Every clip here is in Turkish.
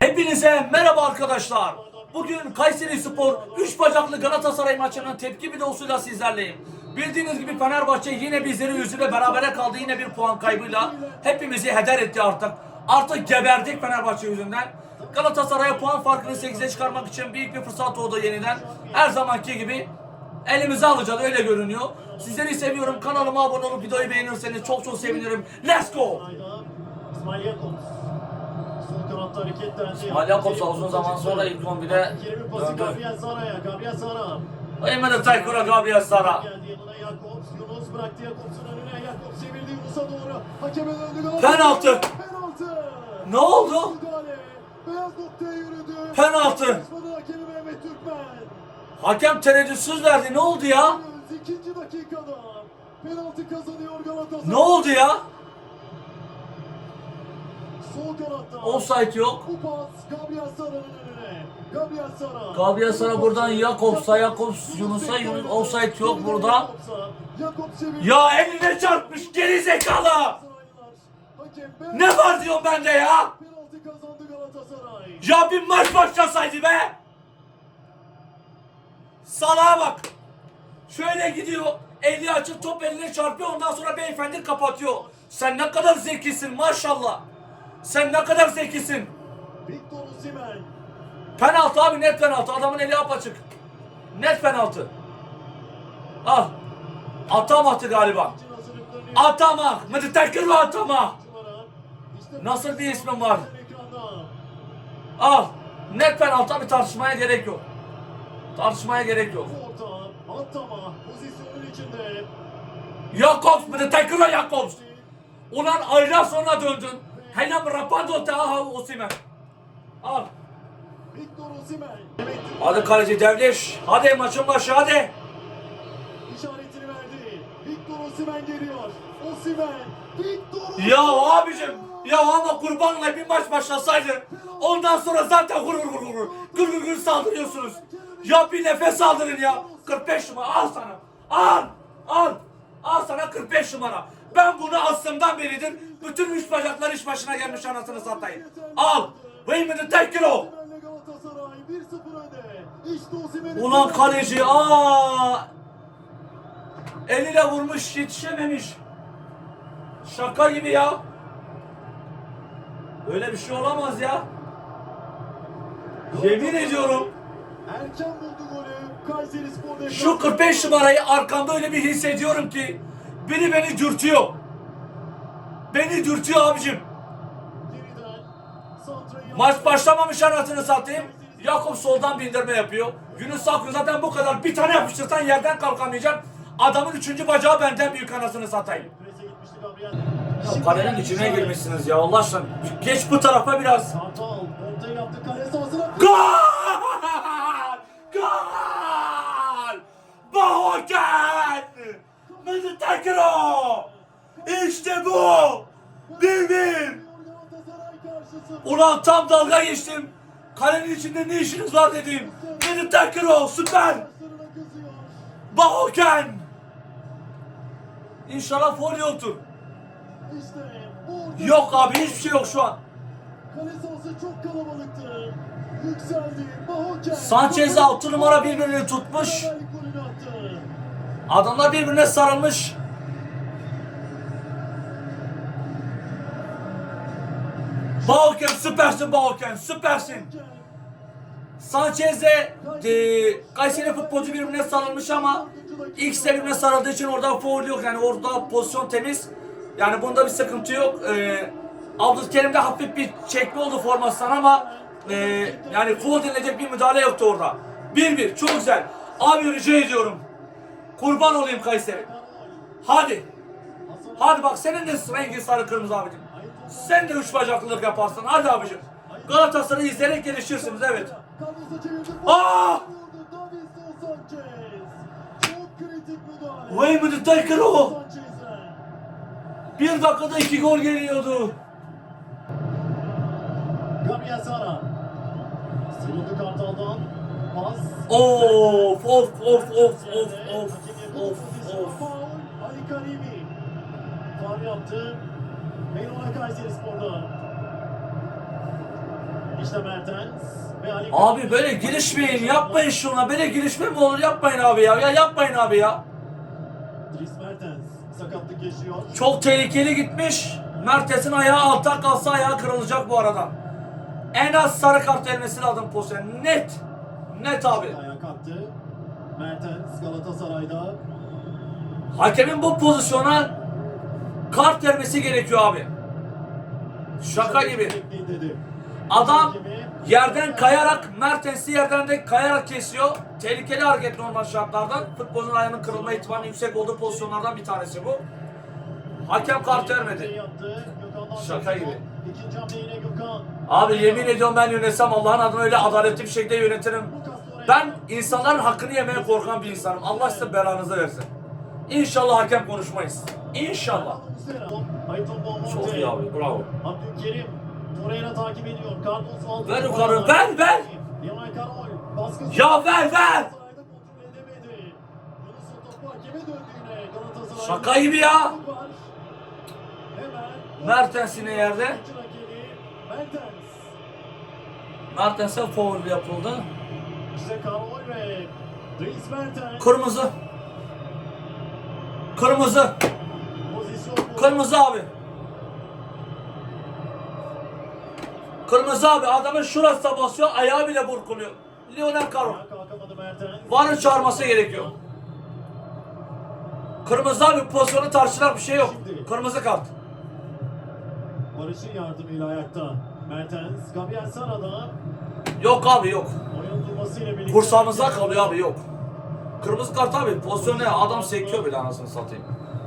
Hepinize merhaba arkadaşlar. Bugün Kayseri Spor 3 bacaklı Galatasaray maçının tepki videosuyla sizlerleyim. Bildiğiniz gibi Fenerbahçe yine bizleri yüzüyle berabere kaldı yine bir puan kaybıyla. Hepimizi heder etti artık. Artık geberdik Fenerbahçe yüzünden. Galatasaray'a puan farkını 8'e çıkarmak için büyük bir fırsat oldu yeniden. Her zamanki gibi elimize alacağız öyle görünüyor. Sizleri seviyorum. Kanalıma abone olup videoyu beğenirseniz çok çok sevinirim. Let's go! İsmail Kanatta hareketlendi. İsmail Jakobs uzun zaman sonra ilk 11'e Kerem'in pası döndü. Gabriel Sara'ya. Gabriel Sara. Emre Taykura Gabriel Sara. Geldi yanına Jakobs. Yunus bıraktı Jakobs'un önüne. Jakobs çevirdi Yunus'a doğru. Hakeme döndü. Penaltı. Penaltı. Ne oldu? Beyaz noktaya yürüdü. Penaltı. Hakemi Mehmet Türkmen. Hakem tereddütsüz verdi. Ne oldu ya? İkinci dakikada. Penaltı kazanıyor Galatasaray. Ne oldu ya? Offside yok. Gabriel Sara. Buradan Jakobs'a, Jakobs Yunus'a, Yunus offside yok burada. Ya eline çarpmış geri zekalı. Ne var diyorum bende ya? Ya bir maç başlasaydı be. Salaha bak. Şöyle gidiyor. Eli açık top eline çarpıyor ondan sonra beyefendi kapatıyor. Sen ne kadar zekisin maşallah. Sen ne kadar zekisin. Victor Osimhen. Penaltı abi net penaltı. Adamın eli apaçık. Net penaltı. Al. Atamadı galiba. Atama. Mıdıtakır mı atama? numara. İşte Nasıl bir ismin var? Al. Net penaltı abi tartışmaya gerek yok. Tartışmaya gerek yok. Atama. Pozisyonun içinde. Jakobs Mıdıtakır mı Jakobs? Ulan aylar sonra döndün. Helam rapado daha Osimhen. Al. Victor Osimhen. Hadi kaleci devleş. Hadi maçın başı hadi. işaretini verdi. Victor Osimhen geliyor. Osimhen. Victor Ya Osimhen. abicim ya ama kurbanla bir maç başlasaydı ondan sonra zaten vur vur vur gır gır gır saldırıyorsunuz. Ya bir nefes aldırın ya. 45 numara al sana. Al. Al. Al sana 45 numara. Ben bunu aslımdan beridir bütün üç bacaklar iş başına gelmiş anasını satayım. Al. Wayman'ı tek kilo. Osimhen'le Galatasaray 1-0 önde. İşte Osimhen'in Ulan kaleci aa. Eliyle vurmuş yetişememiş. Şaka gibi ya. Böyle bir şey olamaz ya. Yemin ediyorum Erken şu 45 numarayı arkamda öyle bir hissediyorum ki biri beni dürtüyor. Beni dürtüyor abicim. Maç başlamamış anasını satayım. Yakup soldan bindirme yapıyor. Yunus Akgün zaten bu kadar bir tane yapıştırsan yerden kalkamayacak. Adamın üçüncü bacağı benden büyük anasını satayım. Ya kalenin içine girmişsiniz ya Allah aşkına. Geç bu tarafa biraz. Gol! Bahoken! Mehmet Tekro! İşte bu! Bir. Ulan tam dalga geçtim. Kalenin içinde ne işiniz var dedim. Mehmet Tekro süper! Bahoken! İnşallah foul yoktur. Yok abi hiçbir şey yok şu an. Çok kalabalıktı. Sanchez altı numara birbirini tutmuş. Adamlar birbirine sarılmış. Balken süpersin Balken süpersin. Sanchez'le e, Kayseri futbolcu birbirine sarılmış ama ikisi de sarıldığı için orada foul yok yani orada pozisyon temiz. Yani bunda bir sıkıntı yok. E, Abdülkerim'de hafif bir çekme oldu formasından ama e, yani foul denilecek bir müdahale yoktu orada. 1-1 çok güzel. Abi rica ediyorum. Kurban olayım Kayseri. Hadi. Hadi bak senin de rengin sarı kırmızı abicim. Sen de üç bacaklılık yaparsın. Hadi abicim. Galatasaray'ı izleyerek gelişirsiniz evet. Carlos'a çevirdi. Aa! Vurdu Davinson Sanchez. Çok kritik müdahale. Wayman'ı tekrar o. Bir dakikada iki gol geliyordu. Gabriel Sara. Sıyrıldı Kartal'dan. Of of of of of of of of. Ali Karimi. Faul yaptı. Meyrola Kayseri Spor'da. İşte Mertens Abi böyle girişmeyin yapmayın şuna böyle girişme mi olur yapmayın abi ya ya yapmayın abi ya. Sakatlık yaşıyor. Çok tehlikeli gitmiş. Mertens'in ayağı altta kalsa ayağı kırılacak bu arada. En az sarı kart vermesi lazım pozisyon. Net. Net abi. Ayağa kalktı. Mertens Galatasaray'da. Hakemin bu pozisyona kart vermesi gerekiyor abi. Şaka gibi. Adam yerden kayarak Mertens'i yerden de kayarak kesiyor. Tehlikeli hareket normal şartlarda. Futbolun ayağının kırılma ihtimali yüksek olduğu pozisyonlardan bir tanesi bu. Hakem kart vermedi. Şaka gibi. Abi yemin ediyorum ben yönetsem Allah'ın adına öyle adaletli bir şekilde yönetirim. Ben insanların hakkını yemeye korkan bir insanım. Allah size belanızı versin. İnşallah hakem konuşmayız. İnşallah. Çok iyi abi bravo. Abdülkerim Torreira takip ediyor. Cardoso aldı. Ver yukarı, ver, ver. Yamal Karol baskı. Ya ver ver. Şaka gibi ya. Mertens yine yerde. Mertens'e foul yapıldı. İşte Karol ve Dries Mertens. Kırmızı. Kırmızı. Pozisyon bu. Kırmızı abi. Kırmızı abi adamın şurası basıyor ayağı bile burkuluyor. Lionel Caro. Ayağa kalkamadı Mertens. Varın çağırması gerekiyor. Kırmızı abi pozisyonu tartışılır bir şey yok. Kırmızı kart. Barış'ın yardımıyla ayakta. Mertens, Gabriel Sara'da Yok abi yok. Kursağımıza kalıyor abi yok. Kırmızı kart abi pozisyon ne? Adam sekiyor bile anasını satayım.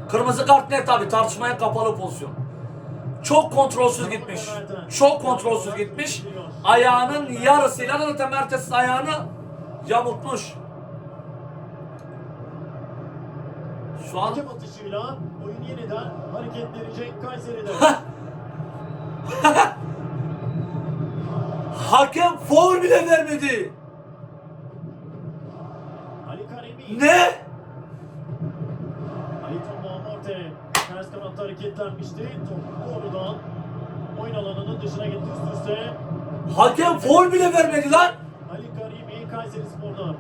Kırmızı kart net abi tartışmaya kapalı pozisyon. Çok kontrolsüz gitmiş. Çok kontrolsüz gitmiş. Ayağının yarısıyla da zaten ayağını yamultmuş. Şu an Hakem atışıyla oyun yeniden hareketlenecek Kayseri'de. hakem foul bile vermedi. Ali Karimi, Ne? Ali Tomba Morte ters kanatta hareketlenmişti. Top doğrudan oyun alanının dışına gitti üst üste. Hakem foul bile vermedi lan. Ali Karimi Kayseri Spor'da.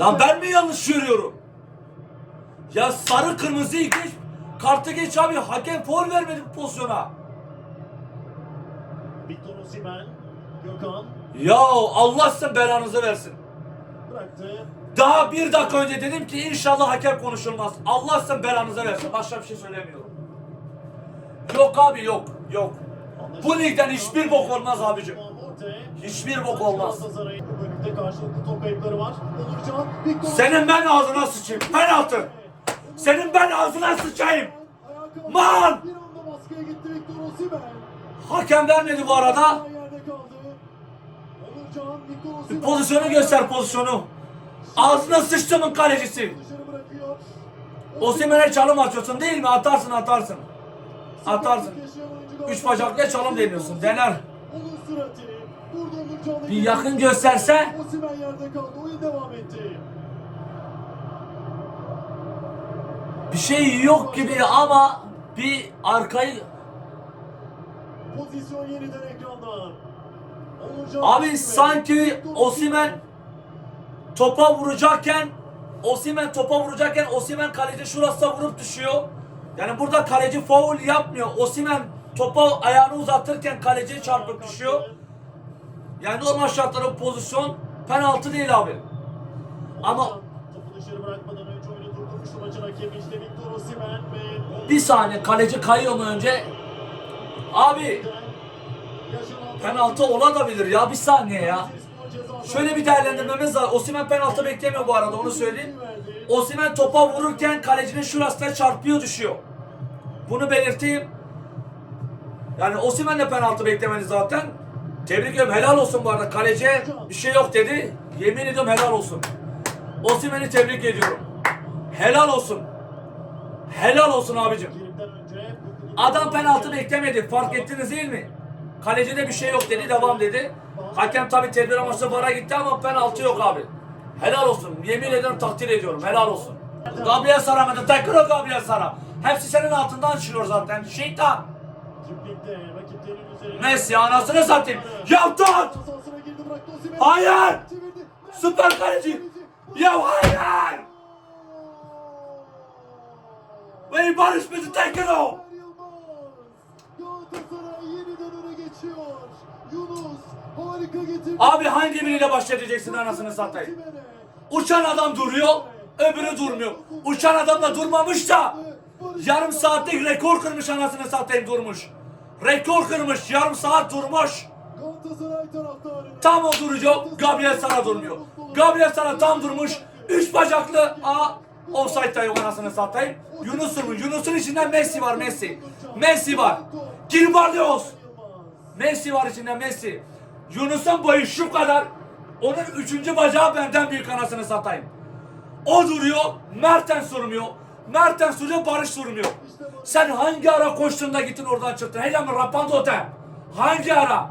Lan ben mi yanlış görüyorum? Ya sarı kırmızıyı geç, kartı geç abi. Hakem foul vermedi bu pozisyona. Victor Osimhen, Gökhan Ya Allah sizin belanızı versin. bıraktı. Daha bir dakika önce dedim ki inşallah hakem konuşulmaz. Allah sizin belanızı versin. Başka bir şey söylemiyorum. Yok abi yok. Yok. Bu ligden hiçbir bok olmaz abicim. Hiçbir bok olmaz. Senin ben ağzına sıçayım. Penaltı. Senin ben ağzına sıçayım. Man! Hakem vermedi bu arada. Pozisyonu göster pozisyonu. Ağzına sıçtımın kalecisi. Osimhen'e çalım atıyorsun değil mi? Atarsın atarsın. Atarsın. Üç bacaklıya çalım deniyorsun. Dener. Bir yakın gösterse. Osimhen yerde kaldı. Oyun devam etti. Bir şey yok gibi ama bir arkayı... Pozisyon yeniden ekranda. Abi sanki Osimhen topa vuracakken Osimhen topa vuracakken Osimhen kaleci şurasına vurup düşüyor. Yani burada kaleci faul yapmıyor. Osimhen topa ayağını uzatırken kaleciye çarpıp düşüyor. Yani normal şartlarda pozisyon penaltı değil abi. Ama bir saniye kaleci kayıyor mu önce? Abi penaltı olabilir ya bir saniye ya. Şöyle bir değerlendirmemiz var. Osimhen penaltı beklemiyor bu arada onu söyleyeyim. verdi. Osimhen topa vururken kalecinin şurasına çarpıyor düşüyor. Bunu belirteyim. Yani Osimhen de penaltı beklemedi zaten. Tebrik ediyorum helal olsun bu arada. Kaleciye bir şey yok dedi. Yemin ediyorum helal olsun. Osimhen'i tebrik ediyorum. Helal olsun. Helal olsun abicim. Adam penaltı beklemedi. Fark ettiniz değil mi? Kalecide bir şey yok dedi. Devam dedi. Hakem tabi tedbir amaçlı bara gitti ama penaltı yok abi. Helal olsun. Yemin ederim takdir ediyorum. Helal olsun. Gabriel Sara mı? Tekrar o Gabriel Sara. Hepsi senin altından çıkıyor zaten. Şeytan. Messi anasını satayım. Ya tut! Sahasına girdi bıraktı Osimhen. Hayır! Süper kaleci. Ya hayır! Ve Barış bizi tekin o. Abi hangi biriyle baş edeceksin anasını satayım? Uçan adam duruyor, öbürü durmuyor. Uçan adam da durmamış da yarım saatlik rekor kırmış anasını satayım durmuş. Rekor kırmış, yarım saat durmuş. Tam o duruyor, Gabriel Sara durmuyor. Gabriel Sara tam durmuş, üç bacaklı, a offside da yok anasını satayım. Yunus durmuş, Yunus'un içinden Messi var Messi. Messi var. Girbardios. Messi var içinde Messi. Yunus'un boyu şu kadar. Onun üçüncü bacağı benden büyük anasını satayım. O duruyor, Mertens durmuyor. Mertens duruyor, Barış durmuyor. Sen hangi ara koştun da gittin oradan çıktın? Hele mi Rapandote? Hangi ara?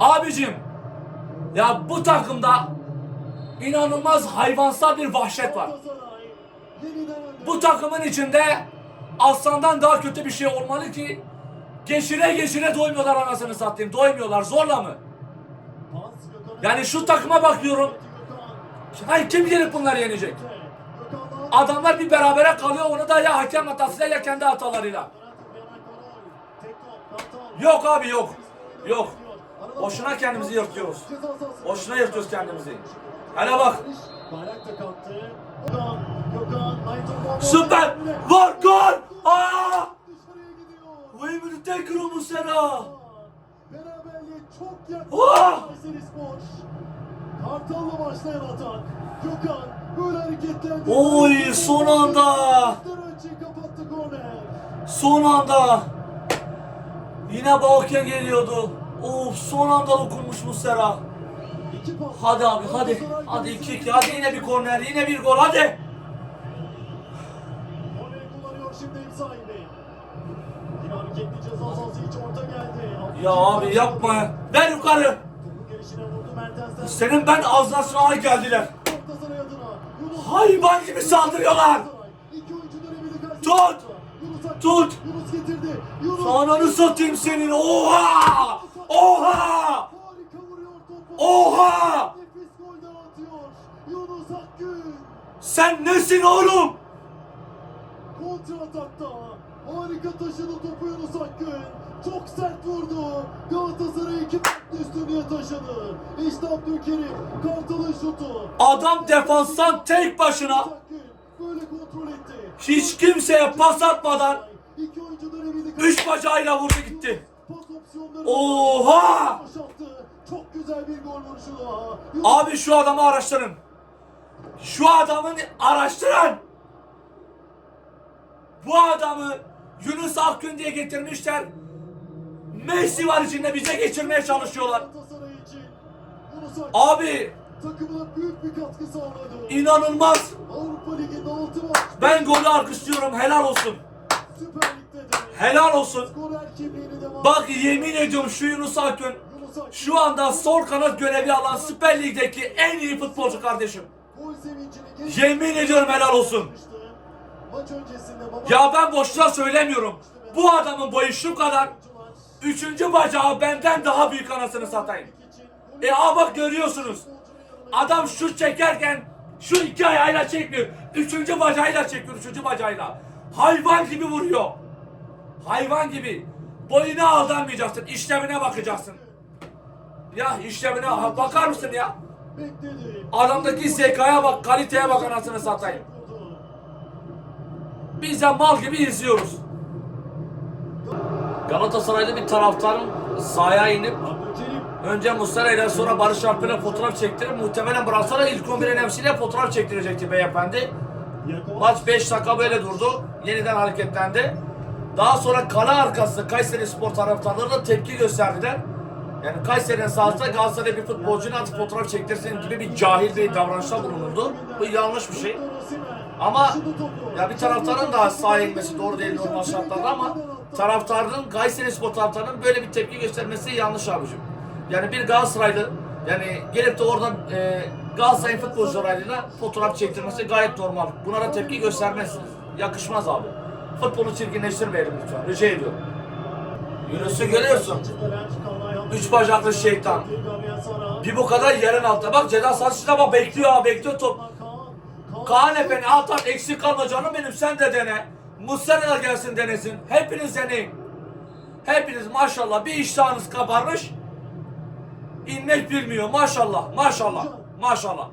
Abicim, ya bu takımda inanılmaz hayvansal bir vahşet var. Bu takımın içinde aslandan daha kötü bir şey olmalı ki geçire geçire doymuyorlar anasını satayım. Doymuyorlar. Zorla mı? Yani şu takıma bakıyorum. Hayır kim gelip bunları yenecek? Adamlar bir berabere kalıyor onu da ya hakem hatasıyla ya kendi hatalarıyla. Yok abi yok. Yok. Boşuna kendimizi yırtıyoruz. Boşuna yırtıyoruz kendimizi. Hele bak. Bayrak da kalktı. Süper. Var gol. Aa! Dışarıya gidiyor. Vay bir tek rumu sana. Beraberliğe çok yakın. Oh! Kayseri Spor. Kartal'la başlayan atak. Gökhan böyle hareketlendi. Oy, son anda. Son anda. Yine Balken geliyordu. Of son anda dokunmuş Muslera. Hadi abi hadi. Hadi kalesi 2-2 hadi yine bir korner yine bir gol hadi. Korneri kullanıyor şimdi ev sahibi. Yine hareketli ceza sahası iç orta geldi. Ya abi yapma. ya. Ver yukarı. Senin ben ağzına sınağa geldiler. Hayvan gibi saldırıyorlar. Tut! Tut! Yunus getirdi. Yunus. Ananı satayım senin. Oha! Oha! Oha! Sen nesin oğlum? Kontra atakta. Harika taşıdı topu Yunus Akgün. Çok sert vurdu. Galatasaray iki farklı üstünlüğe taşıdı. İşte Abdülkerim. Kartal'ın şutu. Adam defanstan tek başına böyle kontrol etti. hiç kimseye pas atmadan üç bacağıyla vurdu gitti. Oha! Çok güzel bir gol vuruşu daha. Abi şu adamı araştırın. Şu adamı araştırın. Bu adamı Yunus Akgün diye getirmişler. Messi var içinde bize geçirmeye çalışıyorlar. Abi takımına büyük bir katkı sağladı. inanılmaz. Avrupa Ligi'nde 6 maç. Ben golü alkışlıyorum. Helal olsun. Süper Lig'de de. Helal olsun. Bak yemin ediyorum şu Yunus Akgün şu anda sol kanat görevi alan Süper Lig'deki en iyi futbolcu kardeşim. Yemin ediyorum helal olsun. Maç öncesinde baba Ya ben boşuna söylemiyorum. Bu adamın boyu şu kadar. Üçüncü bacağı benden daha büyük anasını satayım. E aa bak görüyorsunuz. Adam şu çekerken şu iki ayağıyla çekmiyor. Üçüncü bacağıyla çekiyor. Üçüncü bacağıyla. Hayvan gibi vuruyor. Hayvan gibi. Boyuna aldanmayacaksın. işlevine bakacaksın. Ya işlevine ha, bakar mısın ya? Adamdaki zekaya bak, kaliteye bak anasını satayım. Biz de mal gibi izliyoruz. Galatasaraylı bir taraftarın sahaya inip önce Muslera sonra Barış Alper'le fotoğraf çektirip muhtemelen Brasa'la ilk 11'in hepsiyle fotoğraf çektirecekti beyefendi. Maç 5 dakika böyle durdu. Yeniden hareketlendi. Daha sonra kale arkası Kayseri Spor taraftarları da tepki gösterdiler. Yani Kayseri'nin sahasında Galatasaray'da bir futbolcunun atıp fotoğraf çektirsin gibi bir cahil bir davranışta bulunurdu. Bu yanlış bir şey. Ama ya bir taraftarın da sahaya inmesi doğru değil normal şartlarda ama taraftarın Kayseri Spor taraftarının böyle bir tepki göstermesi yanlış abicim. Yani bir Galatasaraylı yani gelip de oradan e, Galatasaray'ın futbolcularıyla fotoğraf çektirmesi gayet normal. Buna da tepki göstermezsiniz. Yakışmaz abi. Futbolu çirkinleştirmeyelim lütfen. Rica ediyorum. Yunus'u görüyorsun. Üç bacaklı şeytan. Bir bu kadar yerin altta. Bak ceza sahasında bak bekliyor ha bekliyor top. Kaan Efendi al tam eksik kalma canım benim sen de dene. Muslera da gelsin denesin. Hepiniz deneyin. Hepiniz maşallah bir iştahınız kabarmış. İnmek bilmiyor maşallah maşallah maşallah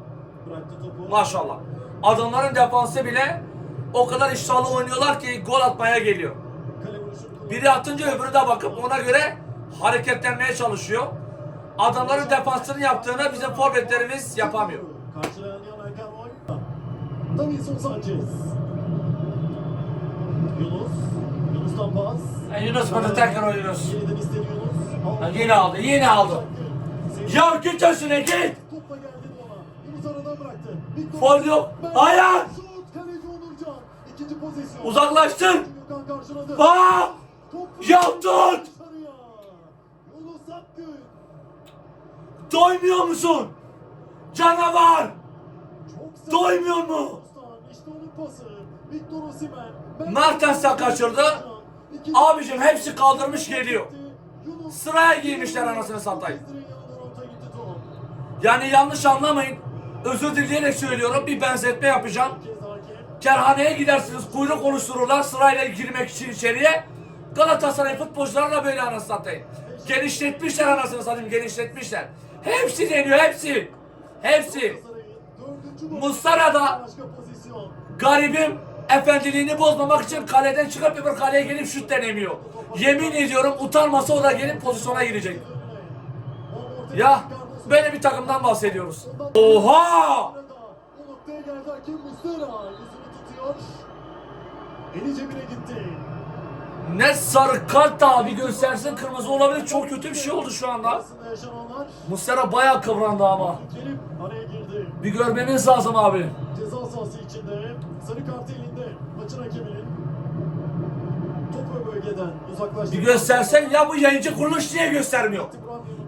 maşallah. Adamların defansı bile o kadar iştahlı oynuyorlar ki gol atmaya geliyor. Biri atınca öbürü de bakıp ona göre hareketlenmeye çalışıyor. Adamların defansını yaptığını bizim forvetlerimiz yapamıyor. Davinson Sanchez. Yunus. Yunus'tan pas. Ha, Yunus bana tekrar o Yunus. Yeniden istedi Yunus. Ha, yine aldı, yine aldı. Ya git önüne git. Topla geldi ona. Yunus aradan bıraktı. Victor yok. Hayır. Şut kaleci Onurcan. İkinci pozisyon. Uzaklaştın. Gökhan karşıladı. Aa! Ya tut! Yunus Akgün. Doymuyor musun? Canavar. Doymuyor mu? Pası. Victor Osimhen. Ben- Mertens de kaçırdı. Abicim hepsi kaldırmış geliyor. Sıraya giymişler anasını satayım. Yani yanlış anlamayın. Özür dileyerek söylüyorum. Bir benzetme yapacağım. Kerhaneye gidersiniz, kuyruk oluştururlar sırayla girmek için içeriye. Galatasaray futbolcuları da böyle anasını satayım. Genişletmişler anasını satayım, genişletmişler. Hepsi deniyor, hepsi. Hepsi. Galatasaray'ın garibim efendiliğini bozmamak için kaleden çıkıp öbür kaleye gelip şut denemiyor. Yemin ediyorum utanmasa o da gelip pozisyona girecek. Ya böyle bir takımdan bahsediyoruz. Oha! Ne sarı kart abi göstersin kırmızı olabilir. Çok kötü bir şey oldu şu anda. Muslera bayağı kıvrandı ama. Bir görmeniz lazım abi. Ceza sahası içinde. Sarı kart elinde. Maçın hakeminin. Topu bölgeden uzaklaştı. Bir göstersen ya bu yayıncı kuruluş niye göstermiyor?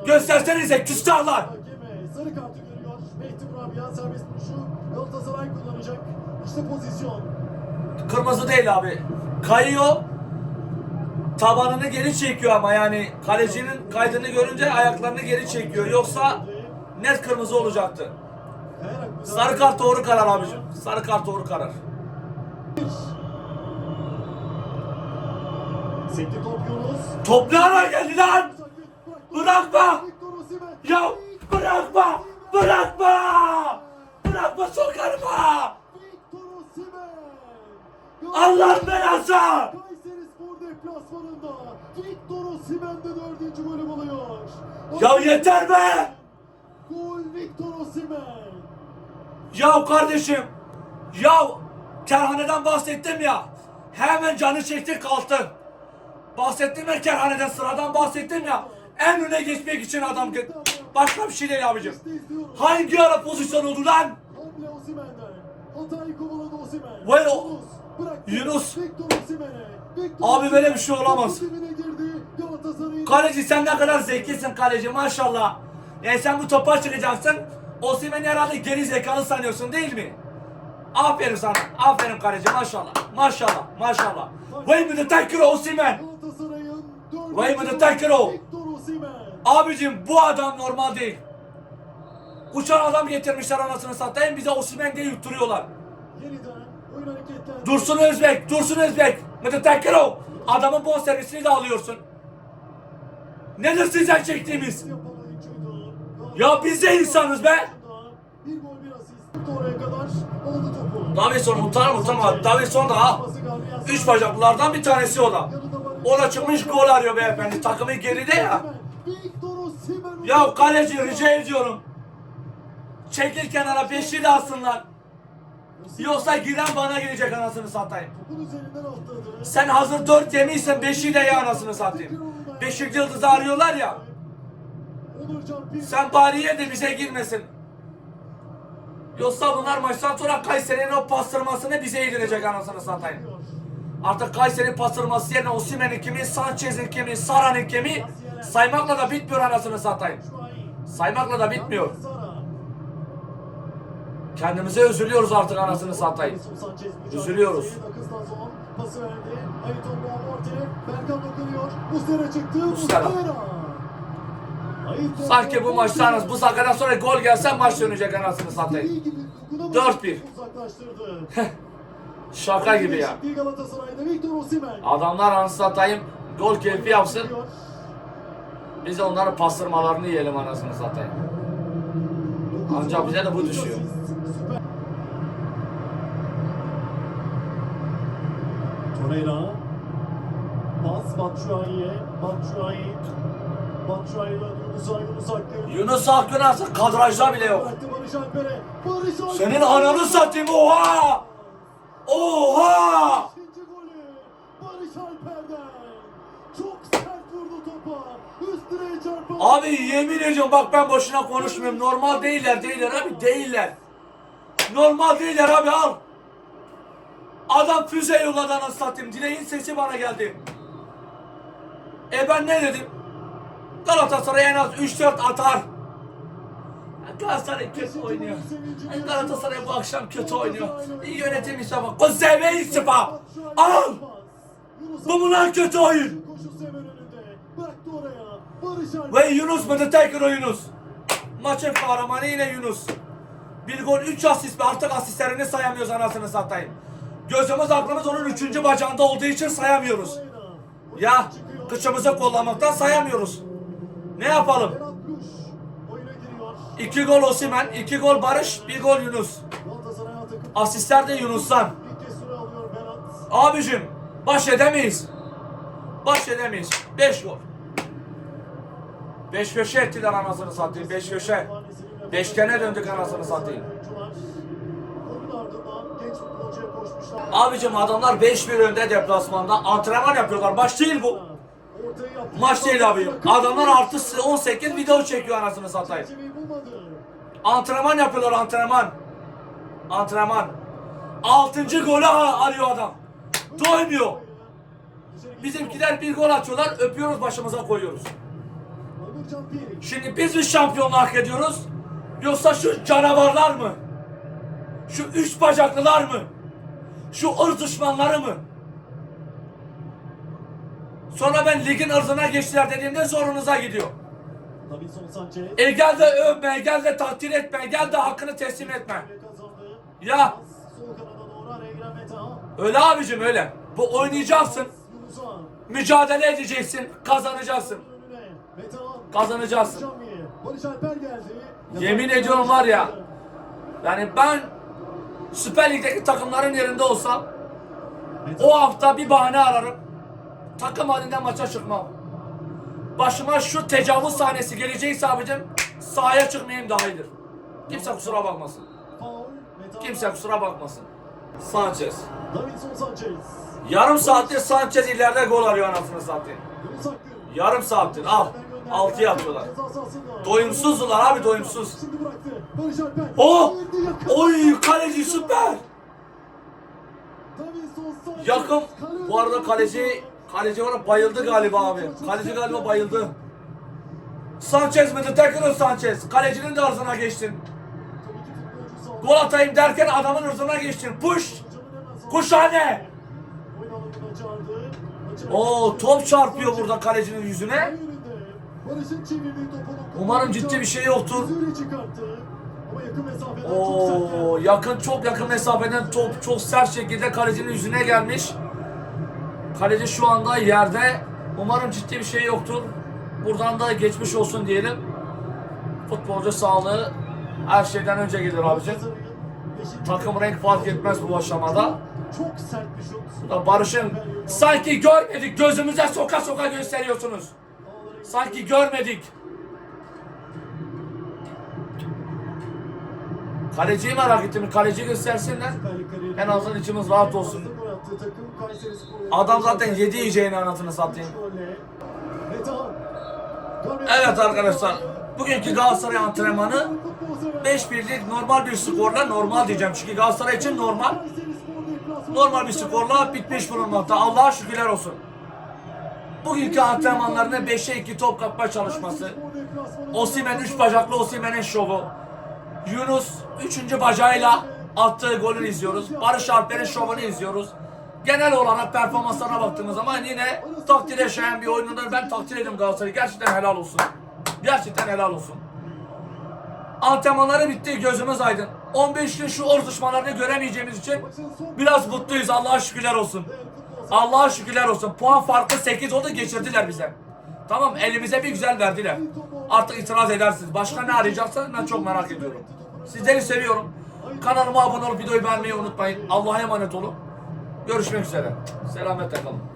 Göstersenize küstahlar. Hakeme sarı kartı görüyor. Mehdi Rabia serbest vuruşu Galatasaray kullanacak. İşte pozisyon. Kırmızı değil abi. Kayıyor. Tabanını geri çekiyor ama yani kalecinin kaydını görünce ayaklarını geri çekiyor. Yoksa net kırmızı olacaktı. Sarı kart doğru karar abicim. Sarı kart doğru karar. Sekti top Yunus. Top ne ara geldi lan? Bırakma! Ya bırakma! Bırakma! Bırakma sokarma! Allah'ın belası! Deplasmanında Victor Osimhen de dördüncü golü buluyor. Ya yeter be! Gol Victor Osimhen. Ya kardeşim, ya kerhaneden bahsettim ya. Hemen canı çekti kalktı. Bahsettim ya kerhaneden sıradan bahsettim ya. En öne geçmek için adam başka bir şey değil abicim. Hangi ara pozisyon oldu lan? Vay o- Yunus Abi böyle bir şey olamaz. Kaleci sen ne kadar zekisin kaleci maşallah. Yani sen bu topa çıkacaksın. Osimhen'i herhalde geri zekalı sanıyorsun değil mi? Aferin sana. Aferin kaleci maşallah. Maşallah. Maşallah. Vay mı da tekrar Osimhen. Vay mı tekrar o. Abicim bu adam normal değil. Uçan adam getirmişler anasını satayım bize Osimhen diye yutturuyorlar. Yeniden oyun hareketlendi. Dursun Özbek, Dursun Özbek. Mütetekkir ol. Adamın bon servisini de alıyorsun. Nedir sizden çektiğimiz? Ya biz de insanız be. Bir gol bir asist. Oraya kadar aldı topu. Davinson utanır mı utanmaz. Davinson da ha. Üç bacaklılardan bir tanesi o da. O da çıkmış gol arıyor beyefendi. Takımı geride ya. Ya kaleci rica ediyorum. Çekil kenara beşi de alsınlar. Yoksa giren bana gelecek anasını satayım. Sen hazır dört yemişsen beşi de ya anasını satayım. Beşinci yıldızı arıyorlar ya. Sen bari ye de bize girmesin. Yoksa bunlar maçtan sonra Kayseri'nin o pastırmasını bize yedirecek anasını satayım. Artık Kayseri pastırması yerine Osimhen'in kimi, Sanchez'in kimi, Sara'nın kimi saymakla da bitmiyor anasını satayım. Saymakla da bitmiyor. Kendimize üzülüyoruz artık anasını satayım. Üzülüyoruz. pası verdi. Ayrton Muamorte. Berkan dokunuyor. Muslera çıktı. Muslera. Sanki bu Muamorte. maçtan bu dakikadan sonra gol gelse maç dönecek anasını satayım. İyi gibi dokunamadı. 4-1. Uzaklaştırdı. Şaka gibi ya. Adamlar anasını satayım gol keyfi yapsın. Biz de onların pastırmalarını yiyelim anasını satayım. Ancak bize de bu düşüyor. Torreira. Pas Batshuayi'ye. Batshuayi. Batshuayi'den Yunus'a Yunus Akgün. Aslında kadrajda bile yok. Senin ananı satayım oha! Oha! Abi yemin ediyorum bak ben boşuna konuşmuyorum. Normal değiller değiller abi değiller. Normal değiller abi al. Adam füze yolladı anasını satayım. Dileğin sesi bana geldi. E ben ne dedim? Galatasaray en az 3-4 atar. Galatasaray kötü oynuyor. Galatasaray bu akşam kötü oynuyor. İyi yönetim. O zevre istifa. Al. Bu mu lan kötü oyun? Ve Yunus mu? Taker o Yunus. Maçın kahramanı yine Yunus. Bir gol, üç asist ve artık asistlerini sayamıyoruz anasını satayım. Gözümüz aklımız onun üçüncü bacağında olduğu için sayamıyoruz. Ya kıçımızı kollamaktan sayamıyoruz. Ne yapalım? İki gol Osimen, iki gol Barış, bir gol Yunus. Asistler de Yunus'tan. Abicim baş edemeyiz. Baş edemeyiz. Beş gol. Beş köşe ettiler anasını satayım. Beş köşe. Beşgene döndük anasını satayım. Abicim adamlar 5-1 önde deplasmanda antrenman yapıyorlar. Maç değil bu. Maç değil abi. Adamlar artı 18 video çekiyor anasını satayım. Antrenman yapıyorlar antrenman. Antrenman. 6. golü arıyor adam. Doymuyor. Bizimkiler bir gol atıyorlar öpüyoruz başımıza koyuyoruz. Şimdi biz mi şampiyonluğu hak ediyoruz? Yoksa şu canavarlar mı? Şu üç bacaklılar mı? Şu ırz düşmanları mı? Sonra ben ligin ırzına geçtiler dediğimde zorunuza gidiyor. E gel de övme, gel de takdir etme, gel de hakkını teslim etme. Ya öyle abicim öyle. Bu oynayacaksın, mücadele edeceksin, kazanacaksın. Kazanacaksın. Yemin ediyorum var ya. Yani ben Süper Lig'deki takımların yerinde olsam o hafta bir bahane ararım. Takım halinde maça çıkmam. Başıma şu tecavüz sahnesi gelecekse abicim sahaya çıkmayayım daha iyidir. Kimse kusura bakmasın. Kimse kusura bakmasın. Sanchez. Davinson Sanchez. Yarım saattir Sanchez ileride gol arıyor anasını satayım. Yarım saattir al. Ceza sahasında. Doyumsuzdular abi doyumsuz. Yakın. Oy kaleci süper. Yakın. Bu arada kaleci. Kaleci var bayıldı galiba abi. Kaleci galiba bayıldı. Sanchez mi? Tekrar Sanchez. Kalecinin de ırzına geçtin. Gol atayım derken adamın ırzına geçtin. Push. Kuşhane. Oo top çarpıyor burada kalecinin yüzüne. Umarım ciddi bir şey yoktur. Oo yakın çok yakın mesafeden top çok sert şekilde kalecinin yüzüne gelmiş. Kaleci şu anda yerde. Umarım ciddi bir şey yoktur. Buradan da geçmiş olsun diyelim. Futbolcu sağlığı her şeyden önce gelir abicim. Takım renk fark etmez bu aşamada. Çok sert bir şut. Barış'ın sanki görmedik gözümüze soka soka gösteriyorsunuz. Sanki görmedik. Kaleciyi merak ettim. Kaleci göstersinler. En azından içimiz rahat olsun. Gol attığı takım Kayserispor. Adam zaten yedi yiyeceğini anasını satayım. Evet arkadaşlar. Bugünkü Galatasaray antrenmanı 5 birlik normal bir skorla normal diyeceğim. Çünkü Galatasaray için normal. Normal bir skorla bitmiş bulunmakta. Allah'a şükürler olsun. Bugünkü antrenmanlarında 5'e 2 top kapma çalışması. Osimhen 3 bacaklı Osimhen'in şovu. Yunus 3. bacağıyla attığı golü izliyoruz. Barış Alper'in şovunu izliyoruz. genel olarak performanslarına baktığımız zaman yine takdir şayan bir oyununu ben takdir ediyorum Galatasaray'ı. Gerçekten helal olsun. Gerçekten helal olsun. Antrenmanları bitti gözümüz aydın. 15 gün şu düşmanlarını göremeyeceğimiz için biraz mutluyuz Allah'a şükürler olsun. Allah'a şükürler olsun. Puan farkı 8 oldu geçirdiler bize. Tamam elimize bir güzel verdiler. Artık itiraz edersiniz. Başka ne arayacaksanız ben çok merak ediyorum. Sizleri seviyorum. Kanalıma abone olup videoyu beğenmeyi unutmayın. Allah'a emanet olun. Görüşmek üzere. Selametle kalın.